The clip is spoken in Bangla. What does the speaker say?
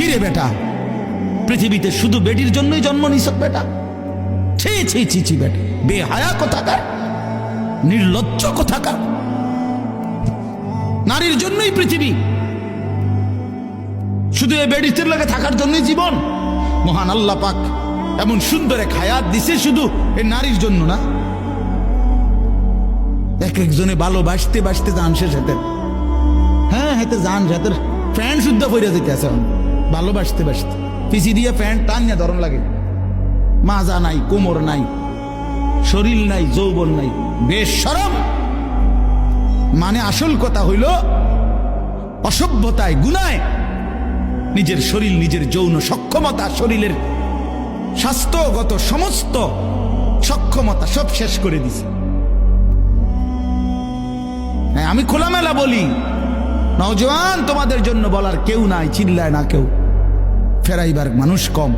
কিরে বেটা? পৃথিবীতে শুধু বেটির জন্যই জন্ম নিছ বেটা? ছি ছি ছি ছি, বেটা। বেহায়া কোথাকার? নির্লজ্জ কোথাকার? নারীর জন্যই পৃথিবী। শুধু এই বেডিস্টের লাগে থাকার জন্যই জীবন। মহান আল্লাহ পাক এমন সুন্দর এক হায়াত দিছে শুধু এই নারীর জন্য না। এক একজনে ভালোবাসতে বাসতে যান সে সাথে। হ্যাঁ হেতে যান সাথে প্যান্ট শুদ্ধ পরে যেতে আছে। ভালোবাসতে বাসতে। পিছি দিয়ে প্যান্ট টান না ধরন লাগে। মাজা নাই, কোমর নাই, শরীর নাই, যৌবন নাই বেশ সরম মানে আসল কথা হইল, অসভ্যতায়, গুনায় নিজের শরীর, নিজের যৌন সক্ষমতা, শরীরের স্বাস্থ্যগত সমস্ত সক্ষমতা সব শেষ করে দিছে। হ্যাঁ আমি খোলামেলা বলি, নওজোয়ান তোমাদের জন্য বলার কেউ নাই, চিল্লায় না কেউ। ফেরাইবার মানুষ কম।